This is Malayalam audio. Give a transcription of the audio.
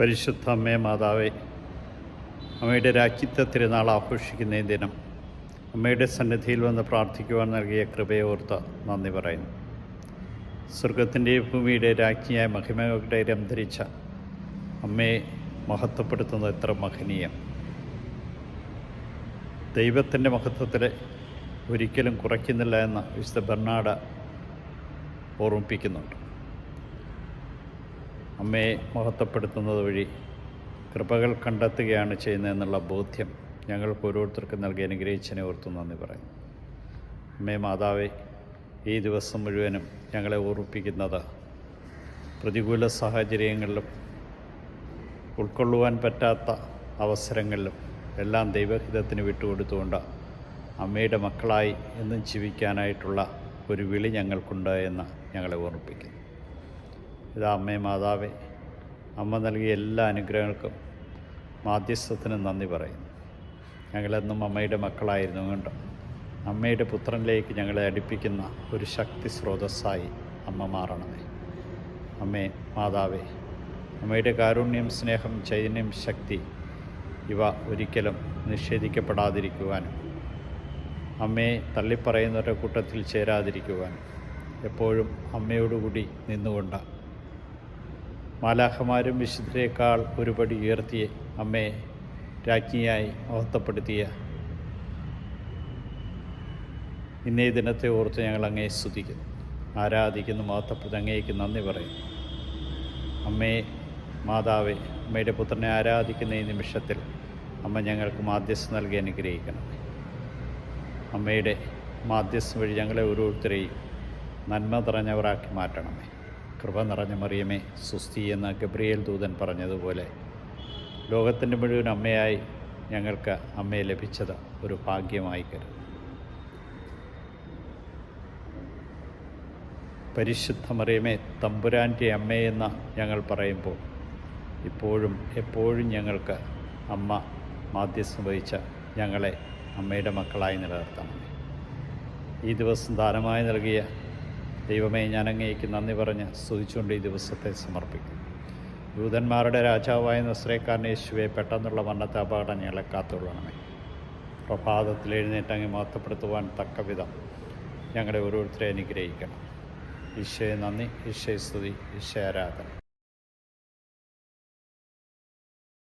പരിശുദ്ധ അമ്മേ മാതാവേ അമ്മയുടെ രാജ്യത്തെ തിരുനാൾ ആഘോഷിക്കുന്ന ഈ ദിനം അമ്മയുടെ സന്നിധിയിൽ വന്ന് പ്രാർത്ഥിക്കുവാൻ നൽകിയ കൃപയോർത്ത് നന്ദി പറയുന്നു. സ്വർഗത്തിന്റെ ഭൂമിയുടെ രാജ്ഞിയായ മഹിമയുടെ ധരിച്ച അമ്മയെ മഹത്വപ്പെടുത്തുന്നത് എത്ര മഹനീയം. ദൈവത്തിന്റെ മഹത്വത്തിൽ ഒരിക്കലും കുറയ്ക്കുന്നില്ല എന്ന് വിശുദ്ധ ബർണാട ഓർമ്മിപ്പിക്കുന്നുണ്ട്. അമ്മയെ മഹത്വപ്പെടുത്തുന്നത് വഴി കൃപകൾ കണ്ടെത്തുകയാണ് ചെയ്യുന്നതെന്നുള്ള ബോധ്യം ഞങ്ങൾക്ക് ഓരോരുത്തർക്കും നൽകി അനുഗ്രഹിച്ചതിനെ ഓർത്തു നന്ദി പറയും. അമ്മേ മാതാവേ ഈ ദിവസം മുഴുവനും ഞങ്ങളെ ഓർമ്മിപ്പിക്കുന്നത് പ്രതികൂല സാഹചര്യങ്ങളിലും ഉൾക്കൊള്ളുവാൻ പറ്റാത്ത അവസരങ്ങളിലും എല്ലാം ദൈവഹിതത്തിന് വിട്ടുകൊടുത്തുകൊണ്ട് അമ്മയുടെ മക്കളായി എന്നും ജീവിക്കാനായിട്ടുള്ള ഒരു വിളി ഞങ്ങൾക്കുണ്ട് എന്ന് ഞങ്ങളെ ഓർമ്മിപ്പിക്കുന്നു. ഇതാ അമ്മേ മാതാവേ അമ്മ നൽകിയ എല്ലാ അനുഗ്രഹങ്ങൾക്കും മാധ്യസ്ഥത്തിനും നന്ദി പറയുന്നു. ഞങ്ങളെന്നും അമ്മയുടെ മക്കളായിരുന്നു കൊണ്ട്? അമ്മയുടെ പുത്രനിലേക്ക് ഞങ്ങളെ അടുപ്പിക്കുന്ന ഒരു ശക്തി സ്രോതസ്സായി അമ്മ മാറണമേ. അമ്മേ മാതാവേ അമ്മയുടെ കാരുണ്യം സ്നേഹം ചൈതന്യം ശക്തി ഇവ ഒരിക്കലും നിഷേധിക്കപ്പെടാതിരിക്കുവാനും അമ്മയെ തള്ളിപ്പറയുന്നവരുടെ കൂട്ടത്തിൽ ചേരാതിരിക്കുവാനും എപ്പോഴും അമ്മയോടുകൂടി നിന്നുകൊണ്ട് മാലാഖമാരും വിശുദ്ധരേക്കാൾ ഒരുപടി ഉയർത്തിയ അമ്മയെ രാജ്ഞിയായി മഹത്വപ്പെടുത്തിയ ഇന്നേ ദിനത്തെ ഓർത്ത് ഞങ്ങൾ അങ്ങേ സ്തുതിക്കുന്നു. ആരാധിക്കുന്നു മഹത്വപ്പെടുത്തി അങ്ങേക്ക് നന്ദി പറയും അമ്മയെ മാതാവെ അമ്മയുടെ പുത്രനെ ആരാധിക്കുന്ന ഈ നിമിഷത്തിൽ അമ്മ ഞങ്ങൾക്ക് മാധ്യസ്ഥം നൽകി അനുഗ്രഹിക്കണം. അമ്മയുടെ മാധ്യസ്ഥം വഴി ഞങ്ങളെ ഓരോരുത്തരെയും നന്മ നിറഞ്ഞവരാക്കി മാറ്റണമേ. കൃപ നിറഞ്ഞ മറിയമേ സുസ്തി എന്ന ഗബ്രിയേൽ ദൂതൻ പറഞ്ഞതുപോലെ ലോകത്തിന്റെ മുഴുവൻ അമ്മയായി ഞങ്ങൾക്ക് അമ്മയെ ലഭിച്ചത് ഒരു ഭാഗ്യമായി കരുത് പരിശുദ്ധ മറിയമേ തമ്പുരാന്റെ അമ്മയെന്ന് ഞങ്ങൾ പറയുമ്പോൾ ഇപ്പോഴും എപ്പോഴും ഞങ്ങൾക്ക് അമ്മ മാധ്യസ്ഥം വഹിച്ച ഞങ്ങളെ അമ്മയുടെ മക്കളായി നിലനിർത്തണം ഈ ദിവസം ദാനമായി നൽകിയ ദൈവമേ ഞാൻ അങ്ങേക്ക് നന്ദി പറഞ്ഞ് സ്തുതിച്ചുകൊണ്ട് ഈ ദിവസത്തെ സമർപ്പിക്കും. യൂതന്മാരുടെ രാജാവായ നസ്രേക്കാരൻ യേശുവെ പെട്ടെന്നുള്ള മരണത്തെ അപകടം ഞങ്ങളെ കാത്തുകൊള്ളണമേ. പ്രഭാതത്തിൽ എഴുന്നേറ്റ് അങ്ങ് മഹത്വപ്പെടുത്തുവാൻ തക്ക വിധം ഞങ്ങളെ ഓരോരുത്തരെ അനുഗ്രഹിക്കണം. ഈശോയെ നന്ദി ഈശോയെ സ്തുതി ഈശോ